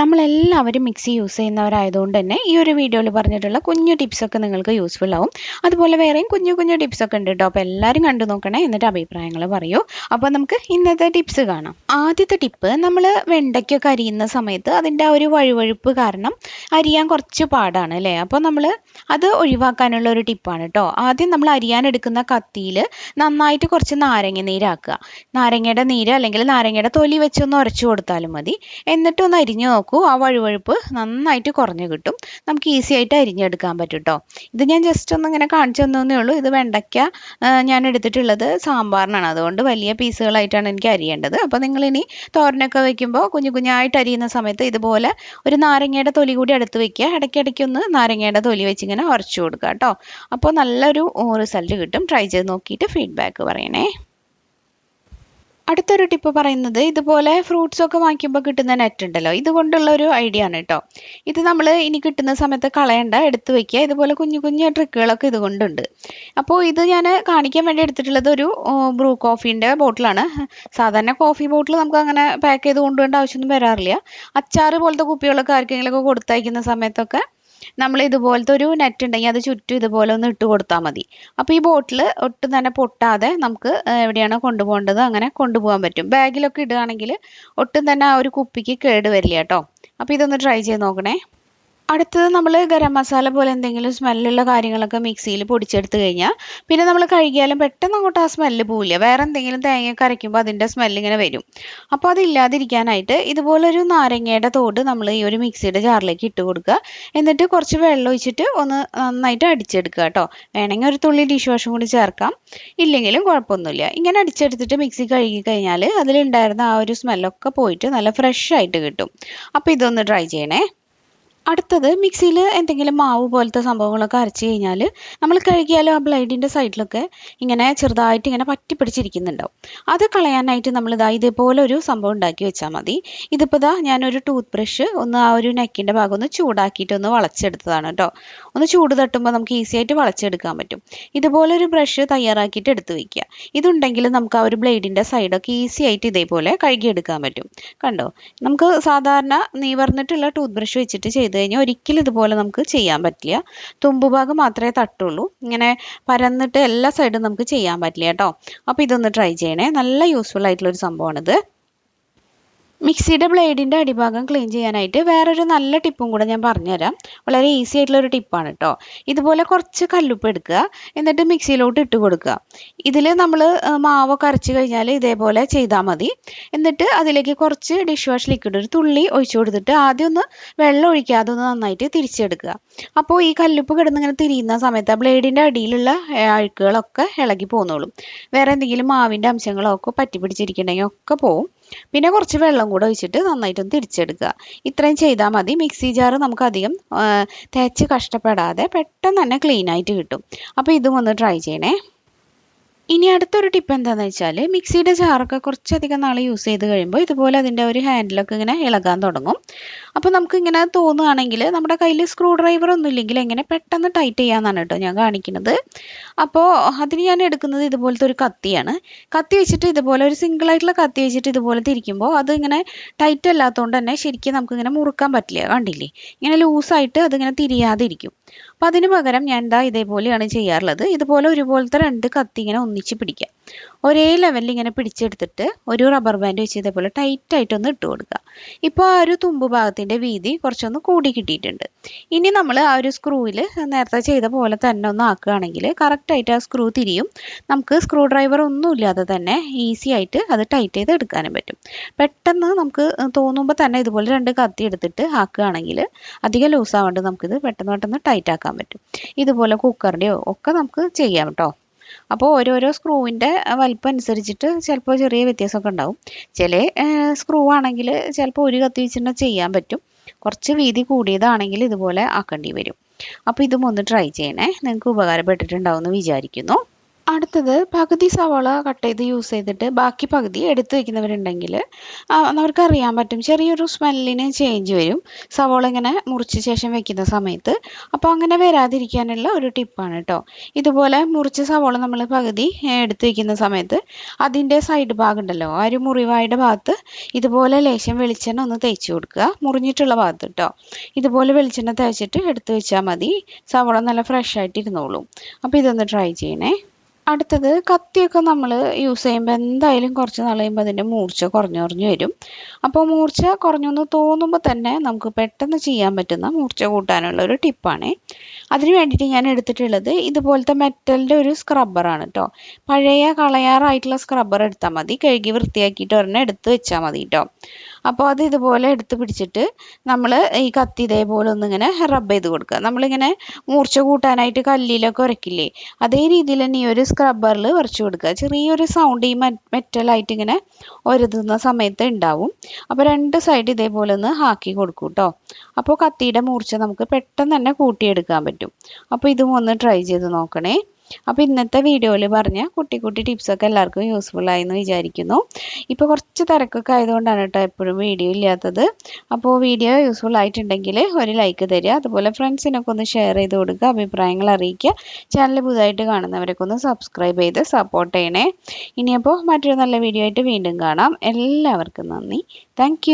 നമ്മളെല്ലാവരും mixie use ചെയ്യുന്നവരായതുകൊണ്ട് തന്നെ ഈ ഒരു വീഡിയോയിൽ പറഞ്ഞിട്ടുള്ള കുഞ്ഞു ടിപ്സൊക്കെ നിങ്ങൾക്ക് യൂസ്ഫുൾ ആവും. അതുപോലെ വേറെയും കുഞ്ഞു കുഞ്ഞു ടിപ്സൊക്കെ ഉണ്ട് കേട്ടോ അപ്പോൾ എല്ലാവരും കണ്ടു നോക്കണേ എന്നിട്ട് അഭിപ്രായങ്ങൾ പറയൂ. അപ്പോൾ നമുക്ക് ഇന്നത്തെ ടിപ്സ് കാണാം. ആദ്യത്തെ ടിപ്പ് നമ്മൾ വെണ്ടയ്ക്കൊക്കെ അരിയുന്ന സമയത്ത് അതിന്റെ ആ ഒരു വഴുവഴുപ്പ് കാരണം അരിയാൻ കുറച്ച് പാടാണ് അല്ലേ? അപ്പോൾ നമ്മൾ അത് ഒഴിവാക്കാനുള്ള ഒരു ടിപ്പാണ് കേട്ടോ ആദ്യം നമ്മൾ അരിയാൻ എടുക്കുന്ന കത്തിയിൽ നന്നായിട്ട് കുറച്ച് നാരങ്ങ നീരാക്കുക നാരങ്ങയുടെ നീര് അല്ലെങ്കിൽ നാരങ്ങയുടെ തൊലി വെച്ചൊന്ന് ഉരച്ചു കൊടുത്താലും മതി. എന്നിട്ടൊന്ന് അരിഞ്ഞു നോക്കൂ. ആ വഴുവഴുപ്പ് നന്നായിട്ട് കുറഞ്ഞു കിട്ടും. നമുക്ക് ഈസി ആയിട്ട് അരിഞ്ഞെടുക്കാൻ പറ്റും കേട്ടോ ഇത് ഞാൻ ജസ്റ്റ് ഒന്ന് ഇങ്ങനെ കാണിച്ചു തന്നേ ഉള്ളൂ. ഇത് വെണ്ടയ്ക്ക ഞാൻ എടുത്തിട്ടുള്ളത് സാമ്പാറിനാണ്. അതുകൊണ്ട് വലിയ പീസുകളായിട്ടാണ് എനിക്ക് അരിയേണ്ടത്. അപ്പോൾ നിങ്ങൾ ഇനി തോരനൊക്കെ വെക്കുമ്പോൾ കുഞ്ഞു കുഞ്ഞായിട്ട് അരിയുന്ന സമയത്ത് ഇതുപോലെ ഒരു നാരങ്ങയുടെ തൊലി കൂടി അടുത്ത് വെക്കുക. ഇടയ്ക്കിടയ്ക്കൊന്ന് നാരങ്ങയുടെ തൊലി വെച്ച് ഇങ്ങനെ ഉറച്ചു കൊടുക്കുക കേട്ടോ അപ്പോൾ നല്ലൊരു റിസൾട്ട് കിട്ടും. ട്രൈ ചെയ്ത് നോക്കിയിട്ട് ഫീഡ്ബാക്ക് പറയണേ. അടുത്തൊരു ടിപ്പ് പറയുന്നത് ഇതുപോലെ ഫ്രൂട്ട്സ് ഒക്കെ വാങ്ങിക്കുമ്പോൾ കിട്ടുന്ന നെറ്റ് ഉണ്ടല്ലോ. ഇതുകൊണ്ടുള്ള ഒരു ഐഡിയ ആണ് കേട്ടോ ഇത് നമ്മൾ ഇനി കിട്ടുന്ന സമയത്ത് കളയണ്ട എടുത്തു വെക്കുക. ഇതുപോലെ കുഞ്ഞു കുഞ്ഞു ട്രിക്കുകളൊക്കെ ഇതുകൊണ്ടുണ്ട്. അപ്പോൾ ഇത് ഞാൻ കാണിക്കാൻ വേണ്ടി എടുത്തിട്ടുള്ളത് ഒരു ബ്രൂ കോഫീന്റെ ബോട്ടിലാണ് സാധാരണ കോഫി ബോട്ടിൽ നമുക്ക് അങ്ങനെ പാക്ക് ചെയ്ത് കൊണ്ടുപോകേണ്ട ആവശ്യമൊന്നും വരാറില്ല. അച്ചാർ പോലത്തെ കുപ്പികളൊക്കെ ആർക്കെങ്കിലുമൊക്കെ കൊടുത്തയക്കുന്ന സമയത്തൊക്കെ നമ്മൾ ഇതുപോലത്തെ ഒരു നെറ്റ് ഉണ്ടെങ്കിൽ അത് ചുറ്റും ഇതുപോലെ ഒന്ന് ഇട്ട് കൊടുത്താൽ മതി. അപ്പോൾ ഈ ബോട്ടിൽ ഒട്ടും തന്നെ പൊട്ടാതെ നമുക്ക് എവിടെയാണോ കൊണ്ടുപോകേണ്ടത് അങ്ങനെ കൊണ്ടുപോകാൻ പറ്റും. ബാഗിലൊക്കെ ഇടുകയാണെങ്കിൽ ഒട്ടും തന്നെ ആ ഒരു കുപ്പിക്ക് കേട് വരില്ല കേട്ടോ. അപ്പോൾ ഇതൊന്ന് ട്രൈ ചെയ്ത് നോക്കണേ. അടുത്തത് നമ്മൾ ഗരം മസാല പോലെ എന്തെങ്കിലും സ്മെല്ലുള്ള കാര്യങ്ങളൊക്കെ മിക്സിയിൽ പൊടിച്ചെടുത്ത് കഴിഞ്ഞാൽ പിന്നെ നമ്മൾ കഴുകിയാലും പെട്ടെന്ന് അങ്ങോട്ട് ആ സ്മെല്ല് പോവില്ല. വേറെ എന്തെങ്കിലും തേങ്ങയൊക്കെ അരയ്ക്കുമ്പോൾ അതിന്റെ സ്മെല്ലിങ്ങനെ വരും. അപ്പോൾ അതില്ലാതിരിക്കാനായിട്ട് ഇതുപോലൊരു നാരങ്ങയുടെ തോട് നമ്മൾ ഈ ഒരു മിക്സിയുടെ ജാറിലേക്ക് ഇട്ട് കൊടുക്കുക. എന്നിട്ട് കുറച്ച് വെള്ളം ഒഴിച്ചിട്ട് ഒന്ന് നന്നായിട്ട് അടിച്ചെടുക്കുക കേട്ടോ. വേണമെങ്കിൽ ഒരു തുള്ളി ഡിഷ് വാഷും കൂടി ചേർക്കാം. ഇല്ലെങ്കിലും കുഴപ്പമൊന്നുമില്ല. ഇങ്ങനെ അടിച്ചെടുത്തിട്ട് മിക്സി കഴുകി കഴിഞ്ഞാൽ അതിലുണ്ടായിരുന്ന ആ ഒരു സ്മെല്ലൊക്കെ പോയിട്ട് നല്ല ഫ്രഷ് ആയിട്ട് കിട്ടും. അപ്പോൾ ഇതൊന്ന് ട്രൈ ചെയ്യണേ. അടുത്തത് മിക്സിയിൽ എന്തെങ്കിലും മാവ് പോലത്തെ സംഭവങ്ങളൊക്കെ അരച്ച് കഴിഞ്ഞാൽ നമ്മൾ കഴുകിയാലും ആ ബ്ലേഡിന്റെ സൈഡിലൊക്കെ ഇങ്ങനെ ചെറുതായിട്ട് ഇങ്ങനെ പറ്റി പിടിച്ചിരിക്കുന്നുണ്ടാവും അത് കളയാനായിട്ട് നമ്മൾ ഇതാ ഇതേപോലെ ഒരു സംഭവം ഉണ്ടാക്കി വെച്ചാൽ മതി. ഇതിപ്പോൾ ഇതാ ഞാനൊരു ടൂത്ത് ബ്രഷ് ഒന്ന് ആ ഒരു നെക്കിന്റെ ഭാഗം ഒന്ന് ചൂടാക്കിയിട്ട് ഒന്ന് വളച്ചെടുത്തതാണ് കേട്ടോ ഒന്ന് ചൂട് തട്ടുമ്പോൾ നമുക്ക് ഈസി ആയിട്ട് വളച്ചെടുക്കാൻ പറ്റും. ഇതുപോലെ ഒരു ബ്രഷ് തയ്യാറാക്കിയിട്ട് എടുത്ത് വയ്ക്കുക ഇതുണ്ടെങ്കിൽ നമുക്ക് ആ ഒരു ബ്ലേഡിന്റെ സൈഡൊക്കെ ഈസി ആയിട്ട് ഇതേപോലെ കഴുകിയെടുക്കാൻ പറ്റും. കണ്ടോ? നമുക്ക് സാധാരണ നീ പറഞ്ഞിട്ടുള്ള ടൂത്ത് ബ്രഷ് വെച്ചിട്ട് ചെയ്ത് കഴിഞ്ഞാൽ ഒരിക്കലും ഇതുപോലെ നമുക്ക് ചെയ്യാൻ പറ്റില്ല. തുമ്പുഭാഗം മാത്രമേ തട്ടുള്ളൂ. ഇങ്ങനെ പരന്നിട്ട് എല്ലാ സൈഡും നമുക്ക് ചെയ്യാൻ പറ്റില്ല കേട്ടോ. അപ്പോൾ ഇതൊന്ന് ട്രൈ ചെയ്യണേ. നല്ല യൂസ്ഫുൾ ആയിട്ടുള്ള ഒരു സംഭവമാണിത് മിക്സിയുടെ ബ്ലേഡിന്റെ അടിഭാഗം ക്ലീൻ ചെയ്യാനായിട്ട് വേറൊരു നല്ല ടിപ്പും കൂടെ ഞാൻ പറഞ്ഞുതരാം. വളരെ ഈസി ആയിട്ടുള്ള ഒരു ടിപ്പാണ് കേട്ടോ ഇതുപോലെ കുറച്ച് കല്ലുപ്പ് എടുക്കുക. എന്നിട്ട് മിക്സിയിലോട്ട് ഇട്ട് കൊടുക്കുക. ഇതിൽ നമ്മൾ മാവൊക്കെ അരച്ച് കഴിഞ്ഞാൽ ഇതേപോലെ ചെയ്താൽ മതി. എന്നിട്ട് അതിലേക്ക് കുറച്ച് ഡിഷ് വാഷ് ലിക്വിഡ് ഒരു തുള്ളി ഒഴിച്ചു കൊടുത്തിട്ട് ആദ്യം ഒന്ന് വെള്ളം ഒഴിക്കാതെ ഒന്ന് നന്നായിട്ട് തിരിച്ചെടുക്കുക. അപ്പോൾ ഈ കല്ലുപ്പ് കിടന്നിങ്ങനെ തിരിയുന്ന സമയത്ത് ആ ബ്ലേഡിന്റെ അടിയിലുള്ള അഴുക്കുകളൊക്കെ ഇളകി പോന്നോളും. വേറെ എന്തെങ്കിലും മാവിന്റെ അംശങ്ങളൊക്കെ പറ്റി പിടിച്ചിരിക്കണമെങ്കിൽ ഒക്കെ പോവും. പിന്നെ കുറച്ച് വെള്ളം കൂടെ ഒഴിച്ചിട്ട് നന്നായിട്ടൊന്ന് തിരിച്ചെടുക്കുക. ഇത്രയും ചെയ്താൽ മതി. മിക്സി ജാർ നമുക്ക് അധികം തേച്ച് കഷ്ടപ്പെടാതെ പെട്ടെന്ന് തന്നെ ക്ലീൻ ആയിട്ട് കിട്ടും. അപ്പോൾ ഇതും ഒന്ന് ട്രൈ ചെയ്യണേ. ഇനി അടുത്തൊരു ടിപ്പ് എന്താണെന്ന് വെച്ചാൽ മിക്സിയുടെ ജാറൊക്കെ കുറച്ചധികം നാൾ യൂസ് ചെയ്ത് കഴിയുമ്പോൾ ഇതുപോലെ അതിന്റെ ഒരു ഹാൻഡിലൊക്കെ ഇങ്ങനെ ഇളകാൻ തുടങ്ങും. അപ്പോൾ നമുക്ക് ഇങ്ങനെ തോന്നുകയാണെങ്കിൽ നമ്മുടെ കയ്യിൽ സ്ക്രൂ ഡ്രൈവർ ഒന്നും ഇല്ലെങ്കിൽ എങ്ങനെ പെട്ടെന്ന് ടൈറ്റ് ചെയ്യാമെന്നാണ് കേട്ടോ ഞാൻ കാണിക്കുന്നത്. അപ്പോൾ അതിന് ഞാൻ എടുക്കുന്നത് ഇതുപോലത്തെ ഒരു കത്തിയാണ്. കത്തി വെച്ചിട്ട് ഇതുപോലെ ഒരു സിംഗിൾ ആയിട്ടുള്ള കത്തി വെച്ചിട്ട് ഇതുപോലെ തിരിക്കുമ്പോൾ അത് ഇങ്ങനെ ടൈറ്റ് അല്ലാത്തതുകൊണ്ട് തന്നെ ശരിക്കും നമുക്കിങ്ങനെ മുറുക്കാൻ പറ്റില്ല. കണ്ടില്ലേ? ഇങ്ങനെ ലൂസായിട്ട് അതിങ്ങനെ തിരിയാതിരിക്കും. അപ്പോൾ അതിന് പകരം ഞാൻ എന്താ ഇതേപോലെയാണ് ചെയ്യാറുള്ളത്. ഇതുപോലെ ഒരുപോലത്തെ രണ്ട് കത്തി ഇങ്ങനെ ഒന്നിച്ച് പിടിക്കുക ഒരേ ലെവലിൽ ഇങ്ങനെ പിടിച്ചെടുത്തിട്ട് ഒരു റബ്ബർ ബാൻഡ് വെച്ച് ഇതേപോലെ ടൈറ്റ് ടൈറ്റായിട്ടൊന്ന് ഇട്ട് കൊടുക്കുക. ഇപ്പോൾ ആ ഒരു തുമ്പ് ഭാഗത്തിന്റെ വീതി കുറച്ചൊന്ന് കൂടി കിട്ടിയിട്ടുണ്ട്. ഇനി നമ്മൾ ആ ഒരു സ്ക്രൂവിൽ നേരത്തെ ചെയ്ത പോലെ തന്നെ ഒന്ന് ആക്കുകയാണെങ്കിൽ കറക്റ്റായിട്ട് ആ സ്ക്രൂ തിരിയും. നമുക്ക് സ്ക്രൂ ഡ്രൈവർ ഒന്നും ഇല്ലാതെ തന്നെ ഈസി ആയിട്ട് അത് ടൈറ്റ് ചെയ്ത് എടുക്കാനും പറ്റും. പെട്ടെന്ന് നമുക്ക് തോന്നുമ്പോൾ തന്നെ ഇതുപോലെ രണ്ട് കത്തി എടുത്തിട്ട് ആക്കുകയാണെങ്കിൽ അധികം ലൂസ് ആവാണ്ട് നമുക്കിത് പെട്ടെന്ന് പെട്ടെന്ന് ടൈറ്റ് ആക്കാൻ പറ്റും. ഇതുപോലെ കുക്കറിന്റെയോ ഒക്കെ നമുക്ക് ചെയ്യാം കേട്ടോ അപ്പോൾ ഓരോരോ സ്ക്രൂവിന്റെ വലിപ്പം അനുസരിച്ചിട്ട് ചിലപ്പോൾ ചെറിയ വ്യത്യാസമൊക്കെ ഉണ്ടാവും. ചില സ്ക്രൂ ആണെങ്കിൽ ചിലപ്പോൾ ഒരു കത്തി വെച്ചിട്ട് ചെയ്യാൻ പറ്റും. കുറച്ച് വീതി കൂടിയതാണെങ്കിൽ ഇതുപോലെ ആക്കേണ്ടി വരും. അപ്പോൾ ഇതും ഒന്ന് ട്രൈ ചെയ്യണേ. നിങ്ങൾക്ക് ഉപകാരപ്പെട്ടിട്ടുണ്ടാവും എന്ന് വിചാരിക്കുന്നു. അടുത്തത് പകുതി സവാള കട്ട് ചെയ്ത് യൂസ് ചെയ്തിട്ട് ബാക്കി പകുതി എടുത്ത് വെക്കുന്നവരുണ്ടെങ്കിൽ അവർക്ക് അറിയാൻ പറ്റും. ചെറിയൊരു സ്മെല്ലിന് ചേഞ്ച് വരും. സവാള ഇങ്ങനെ മുറിച്ച ശേഷം വെക്കുന്ന സമയത്ത്. അപ്പോൾ അങ്ങനെ വരാതിരിക്കാനുള്ള ഒരു ടിപ്പാണ് കേട്ടോ ഇതുപോലെ മുറിച്ച സവാള നമ്മൾ പകുതി എടുത്ത് വെക്കുന്ന സമയത്ത് അതിന്റെ സൈഡ് ഭാഗം ഉണ്ടല്ലോ ആ ഒരു മുറിവായുടെ ഭാഗത്ത് ഇതുപോലെ ലേശം വെളിച്ചെണ്ണ ഒന്ന് തേച്ച് കൊടുക്കുക. മുറിഞ്ഞിട്ടുള്ള ഭാഗത്ത് കേട്ടോ ഇതുപോലെ വെളിച്ചെണ്ണ തേച്ചിട്ട് എടുത്ത് വെച്ചാൽ മതി. സവാള നല്ല ഫ്രഷ് ആയിട്ട് ഇരുന്നോളും. അപ്പോൾ ഇതൊന്ന് ട്രൈ ചെയ്യണേ. അടുത്തത് കത്തിയൊക്കെ നമ്മൾ യൂസ് ചെയ്യുമ്പോൾ എന്തായാലും കുറച്ച് നാൾ കഴിയുമ്പോൾ അതിന്റെ മൂർച്ച കുറഞ്ഞു കുറഞ്ഞു വരും. അപ്പോൾ മൂർച്ച കുറഞ്ഞു എന്ന് തോന്നുമ്പോൾ തന്നെ നമുക്ക് പെട്ടെന്ന് ചെയ്യാൻ പറ്റുന്ന മൂർച്ച കൂട്ടാനുള്ള ഒരു ടിപ്പാണ്. അതിന് വേണ്ടിയിട്ട് ഞാൻ എടുത്തിട്ടുള്ളത് ഇതുപോലത്തെ മെറ്റലിന്റെ ഒരു സ്ക്രബ്ബറാണ് കേട്ടോ പഴയ കളയാറായിട്ടുള്ള സ്ക്രബ്ബർ എടുത്താൽ മതി. കഴുകി വൃത്തിയാക്കിയിട്ട് ഒരെണ്ണം എടുത്ത് വെച്ചാൽ മതി കേട്ടോ അപ്പോൾ അത് ഇതുപോലെ എടുത്ത് പിടിച്ചിട്ട് നമ്മൾ ഈ കത്തി ഇതേപോലെ ഒന്നിങ്ങനെ റബ്ബ് ചെയ്ത് കൊടുക്കുക. നമ്മളിങ്ങനെ മൂർച്ച കൂട്ടാനായിട്ട് കല്ലിലൊക്കെ ഉരക്കില്ലേ അതേ രീതിയിൽ തന്നെ ഈ ഒരു സ്ക്രബ്ബറിൽ ഉരച്ചു കൊടുക്കുക. ചെറിയൊരു സൗണ്ട് ഈ മെറ്റലായിട്ട് ഇങ്ങനെ ഒരുതുന്ന സമയത്ത് ഉണ്ടാവും അപ്പോൾ രണ്ട് സൈഡ് ഇതേപോലെ ഒന്ന് ഹാക്കി കൊടുക്കും കേട്ടോ അപ്പോൾ കത്തിയുടെ മൂർച്ച നമുക്ക് പെട്ടെന്ന് തന്നെ കൂട്ടിയെടുക്കാൻ പറ്റും. അപ്പോൾ ഇതും ഒന്ന് ട്രൈ ചെയ്ത് നോക്കണേ. അപ്പോൾ ഇന്നത്തെ വീഡിയോയിൽ പറഞ്ഞ കുട്ടി കുട്ടി ടിപ്സൊക്കെ എല്ലാവർക്കും യൂസ്ഫുൾ ആയി എന്ന് വിചാരിക്കുന്നു. ഇപ്പോൾ കുറച്ച് തിരക്കൊക്കെ ആയതുകൊണ്ടാണ് കേട്ടോ എപ്പോഴും വീഡിയോ ഇല്ലാത്തത്. അപ്പോൾ വീഡിയോ യൂസ്ഫുൾ ആയിട്ടുണ്ടെങ്കിൽ ഒരു ലൈക്ക് തരിക അതുപോലെ ഫ്രണ്ട്സിനൊക്കെ ഒന്ന് ഷെയർ ചെയ്ത് കൊടുക്കുക അഭിപ്രായങ്ങൾ അറിയിക്കുക. ചാനൽ പുതുതായിട്ട് കാണുന്നവരൊക്കെ ഒന്ന് സബ്സ്ക്രൈബ് ചെയ്ത് സപ്പോർട്ട് ചെയ്യണേ. ഇനിയപ്പോൾ മറ്റൊരു നല്ല വീഡിയോ ആയിട്ട് വീണ്ടും കാണാം. എല്ലാവർക്കും നന്ദി. താങ്ക്